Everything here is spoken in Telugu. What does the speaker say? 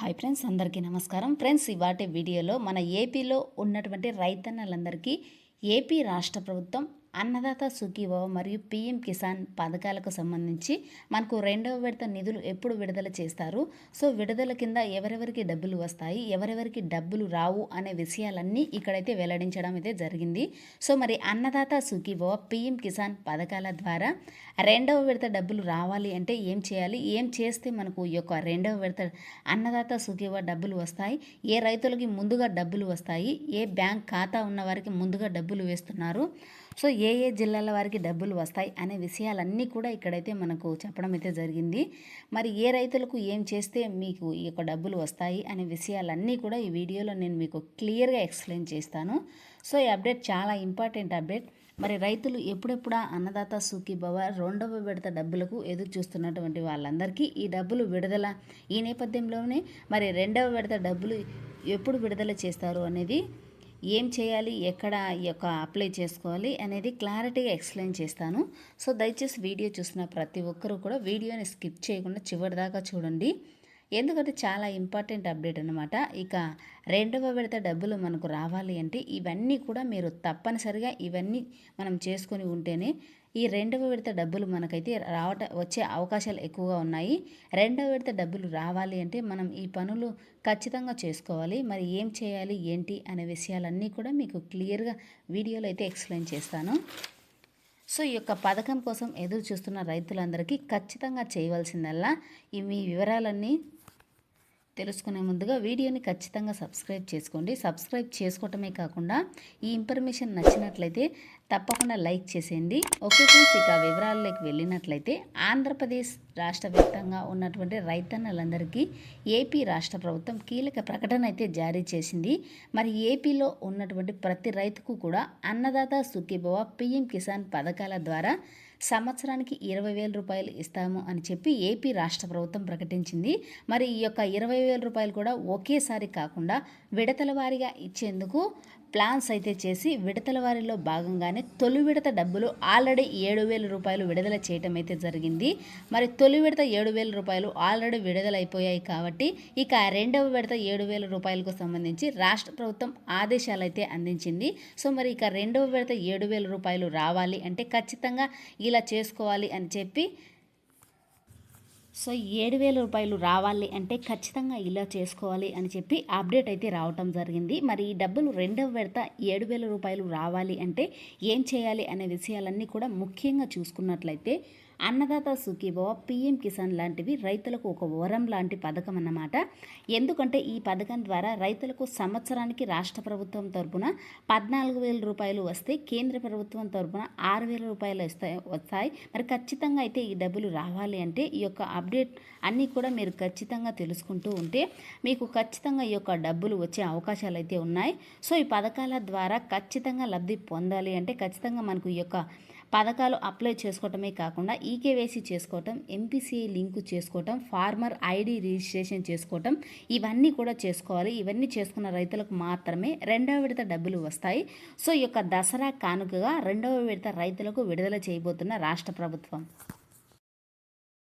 హాయ్ ఫ్రెండ్స్ అందరికీ నమస్కారం. ఫ్రెండ్స్ ఇవాటి వీడియోలో మన ఏపీలో ఉన్నటువంటి రైతన్నలందరికీ ఏపీ రాష్ట్ర ప్రభుత్వం అన్నదాత సుఖీభవ మరియు పిఎం కిసాన్ పథకాలకు సంబంధించి మనకు రెండవ విడత నిధులు ఎప్పుడు విడుదల చేస్తారు? సో విడుదల కింద ఎవరెవరికి డబ్బులు వస్తాయి? ఎవరెవరికి డబ్బులు రావు? అనే విషయాలన్నీ ఇక్కడైతే వెల్లడించడం అయితే జరిగింది. సో మరి అన్నదాత సుఖీభవ పిఎం కిసాన్ పథకాల ద్వారా రెండవ విడత డబ్బులు రావాలి అంటే ఏం చేయాలి? ఏం చేస్తే మనకు ఈ యొక్క రెండవ విడత అన్నదాత సుఖీభవ డబ్బులు వస్తాయి? ఏ రైతులకి ముందుగా డబ్బులు వస్తాయి? ఏ బ్యాంక్ ఖాతా ఉన్న వారికి ముందుగా డబ్బులు వేస్తున్నారు? సో ఏ ఏ జిల్లాల వారికి డబ్బులు వస్తాయి అనే విషయాలన్నీ కూడా ఇక్కడైతే మనకు చెప్పడం అయితే జరిగింది. మరి ఏ రైతులకు ఏం చేస్తే మీకు ఈ యొక్క డబ్బులు వస్తాయి అనే విషయాలన్నీ కూడా ఈ వీడియోలో నేను మీకు క్లియర్గా ఎక్స్ప్లెయిన్ చేస్తాను. సో ఈ అప్డేట్ చాలా ఇంపార్టెంట్ అప్డేట్. మరి రైతులు ఎప్పుడెప్పుడా అన్నదాత సుఖీభవ రెండవ విడత డబ్బులకు ఎదురు చూస్తున్నటువంటి వాళ్ళందరికీ ఈ డబ్బులు విడుదల ఈ నేపథ్యంలోనే మరి రెండవ విడత డబ్బులు ఎప్పుడు విడుదల చేస్తారు అనేది ఏం చేయాలి ఎక్కడ ఈ యొక్క అప్లై చేసుకోవాలి అనేది క్లారిటీగా ఎక్స్ప్లెయిన్ చేస్తాను. సో దయచేసి వీడియో చూసిన ప్రతి ఒక్కరూ కూడా వీడియోని స్కిప్ చేయకుండా చివరి దాకా చూడండి. ఎందుకంటే చాలా ఇంపార్టెంట్ అప్డేట్ అనమాట ఇక రెండవ విడత డబ్బులు మనకు రావాలి అంటే ఇవన్నీ కూడా మీరు తప్పనిసరిగా ఇవన్నీ మనం చేసుకొని ఉంటేనే ఈ రెండవ విడత డబ్బులు మనకైతే రావట వచ్చే అవకాశాలు ఎక్కువగా ఉన్నాయి. రెండవ విడత డబ్బులు రావాలి అంటే మనం ఈ పనులు ఖచ్చితంగా చేసుకోవాలి. మరి ఏం చేయాలి ఏంటి అనే విషయాలన్నీ కూడా మీకు క్లియర్గా వీడియోలో అయితే ఎక్స్ప్లెయిన్ చేస్తాను. సో ఈ యొక్క పథకం కోసం ఎదురు చూస్తున్న రైతులందరికీ ఖచ్చితంగా చేయవలసిందల్లా ఈ మీ వివరాలన్నీ తెలుసుకునే ముందుగా వీడియోని ఖచ్చితంగా సబ్స్క్రైబ్ చేసుకోండి. సబ్స్క్రైబ్ చేసుకోవటమే కాకుండా ఈ ఇన్ఫర్మేషన్ నచ్చినట్లయితే తప్పకుండా లైక్ చేసేయండి. ఓకే ఫ్రెండ్స్ ఇక వివరాల్లోకి వెళ్ళినట్లయితే ఆంధ్రప్రదేశ్ రాష్ట్ర వ్యాప్తంగా ఉన్నటువంటి రైతన్నలందరికీ ఏపీ రాష్ట్ర ప్రభుత్వం కీలక ప్రకటన అయితే జారీ చేసింది. మరి ఏపీలో ఉన్నటువంటి ప్రతి రైతుకు కూడా అన్నదాత సుఖీభవ పిఎం కిసాన్ పథకాల ద్వారా సంవత్సరానికి ఇరవై వేల రూపాయలు ఇస్తాము అని చెప్పి ఏపీ రాష్ట్ర ప్రభుత్వం ప్రకటించింది. మరి ఈ యొక్క ఇరవై వేల రూపాయలు కూడా ఒకేసారి కాకుండా విడతల వారీగా ఇచ్చేందుకు ప్లాన్స్ అయితే చేసి విడతల వారిలో భాగంగానే తొలి విడత డబ్బులు ఆల్రెడీ ఏడు వేల రూపాయలు విడుదల చేయటం అయితే జరిగింది. మరి తొలి విడత ఏడు వేల రూపాయలు ఆల్రెడీ విడుదలైపోయాయి కాబట్టి ఇక రెండవ విడత ఏడు వేల రూపాయలకు సంబంధించి రాష్ట్ర ప్రభుత్వం ఆదేశాలు అయితే అందించింది. సో మరి ఇక రెండవ విడత ఏడు వేల రూపాయలు రావాలి అంటే ఖచ్చితంగా ఇలా చేసుకోవాలి అని చెప్పి సో ఏడు వేల రూపాయలు రావాలి అంటే ఖచ్చితంగా ఇలా చేసుకోవాలి అని చెప్పి అప్డేట్ అయితే రావటం జరిగింది. మరి ఈ డబ్బులు రెండవ విడత ఏడు వేల రూపాయలు రావాలి అంటే ఏం చేయాలి అనే విషయాలన్నీ కూడా ముఖ్యంగా చూసుకున్నట్లయితే అన్నదాత సుఖీభవ పిఎం కిసాన్ లాంటివి రైతులకు ఒక వరం లాంటి పథకం అన్నమాట. ఎందుకంటే ఈ పథకం ద్వారా రైతులకు సంవత్సరానికి రాష్ట్ర ప్రభుత్వం తరపున పద్నాలుగు వేల రూపాయలు వస్తే కేంద్ర ప్రభుత్వం తరపున ఆరు వేల రూపాయలు వస్తాయి వస్తాయి. మరి ఖచ్చితంగా అయితే ఈ డబ్బులు రావాలి అంటే ఈ యొక్క అప్డేట్ అన్నీ కూడా మీరు ఖచ్చితంగా తెలుసుకుంటూ ఉంటే మీకు ఖచ్చితంగా ఈ యొక్క డబ్బులు వచ్చే అవకాశాలు అయితే ఉన్నాయి. సో ఈ పథకాల ద్వారా ఖచ్చితంగా లబ్ధి పొందాలి అంటే ఖచ్చితంగా మనకు ఈ యొక్క పథకాలు అప్లై చేసుకోవటమే కాకుండా ఈకేవైసీ చేసుకోవటం ఎంపీసీఐ లింకు చేసుకోవటం ఫార్మర్ ఐడి రిజిస్ట్రేషన్ చేసుకోవటం ఇవన్నీ కూడా చేసుకోవాలి. ఇవన్నీ చేసుకున్న రైతులకు మాత్రమే రెండవ విడత డబ్బులు వస్తాయి. సో ఈ యొక్క దసరా కానుకగా రెండవ విడత రైతులకు విడుదల చేయబోతున్న రాష్ట్ర ప్రభుత్వం.